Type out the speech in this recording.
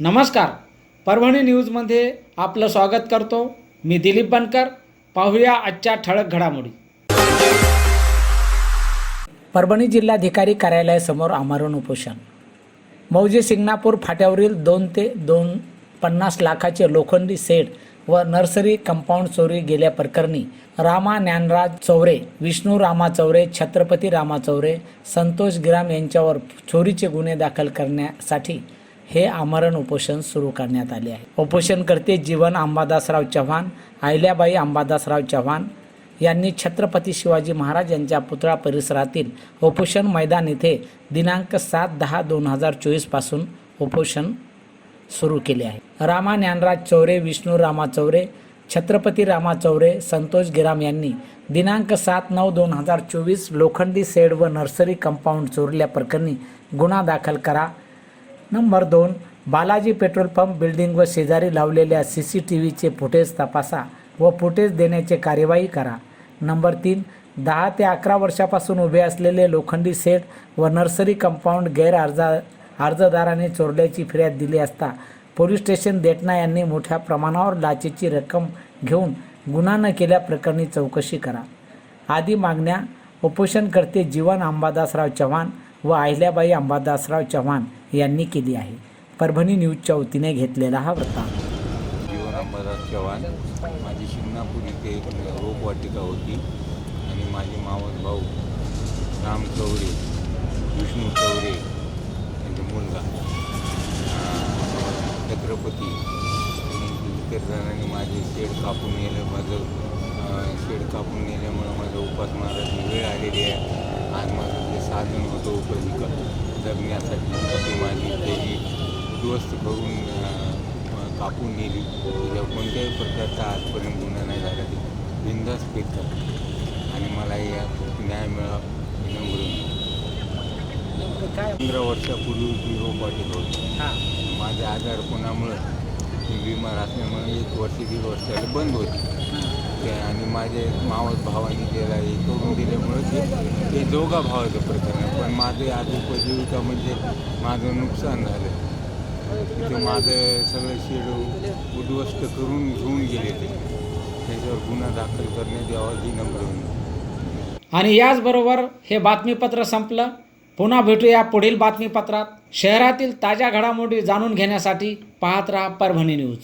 नमस्कार. परभणी न्यूजमध्ये आपलं स्वागत करतो. मी दिलीप बनकर. पाहूया आजच्या ठळक घडामोडी. परभणी जिल्हाधिकारी कार्यालयासमोर आमरण उपोषण. मौजे सिंगणापूर फाट्यावरील दोन ते दोन पन्नास लाखाचे लोखंडी सेट व नर्सरी कंपाऊंड चोरी गेल्या प्रकरणी रामा ज्ञानराज चौरे विष्णू रामा चौरे छत्रपती रामा चौरे संतोष गिराम यांच्यावर चोरीचे गुन्हे दाखल करण्यासाठी हे आमरण उपोषण सुरू करण्यात आले आहे. उपोषणकर्ते जीवन अंबादासराव चव्हाण अहिल्याबाई अंबादासराव चव्हाण यांनी छत्रपती शिवाजी महाराज यांच्या पुतळा परिसरातील उपोषण मैदान येथे दिनांक सात दहा दोन हजार चोवीसपासून उपोषण सुरू केले आहे. रामा ज्ञानराज चौरे विष्णू रामा चौरे छत्रपती रामा चौरे संतोष गिराम यांनी दिनांक सात नऊ दोन हजार चोवीस लोखंडी सेड व नर्सरी कंपाऊंड चोरल्या प्रकरणी गुन्हा दाखल करा नंबर दोन बालाजी पेट्रोल पंप बिल्डिंग व शेजारी लावलेल्या सी सी टी व्हीचे फुटेज तपासा व फुटेज देण्याचे कार्यवाही करा. नंबर तीन दहा ते अकरा वर्षापासून उभे असलेले लोखंडी सेट व नर्सरी कंपाऊंड गैरअर्जा अर्जदाराने चोरल्याची फिर्याद दिली असता पोलीस स्टेशन देटना यांनी मोठ्या प्रमाणावर लाचेची रक्कम घेऊन गुन्हा न केल्याप्रकरणी चौकशी करा. आदी मागण्या उपोषणकर्ते जीवन अंबादासराव चव्हाण व अहिल्याबाई अंबादासराव चव्हाण यांनी केली आहे. परभणी न्यूजच्या वतीने घेतलेला हा वृत्तांत. अंबादास चव्हाण माझी शिंगणापूर इथे एक रोपवाटिका होती आणि माझे मावस भाऊ राम चौरे विष्णू चौरे यांचा मुलगा छत्रपती. इतर जणांनी माझे शेड कापून नेलं माझं शेड कापून नेल्यामुळं माझं उपास महाराजची वेळ आलेली आहे. आज माझं साधन होतं उपजीविका जगण्यासाठी ती माझी त्याची उद्ध्वस्त करून कापून नेली. त्याच्यावर कोणत्याही प्रकारचा आजपर्यंत गुन्हा नाही झाला. ते बिंदास फिरतात आणि मला यात न्याय मिळावा ही. काय? पंधरा वर्षापूर्वी ती रोपाटीत होती. माझे आजारपणामुळं मी बिमार असल्यामुळे एक वर्ष दीड वर्षाला बंद होती. ते आणि माझे मावस भावाने त्याला हे करून दिल्यामुळे ते ते दोघा भावाचं प्रकरण आहे. पण माझे आज उपजीविका म्हणजे माझं नुकसान झालं. तिथे माझं सगळं शेड उद्ध्वस्त करून घेऊन गेले ते. त्याच्यावर गुन्हा दाखल करण्यात यावा ही नम्र आणि याचबरोबर हे बातमीपत्र संपलं. पुन्हा भेटूया पुढील बातमीपत्रात. शहरातील ताज्या घडामोडी जाणून घेण्यासाठी पाहत राहा परभणी न्यूज.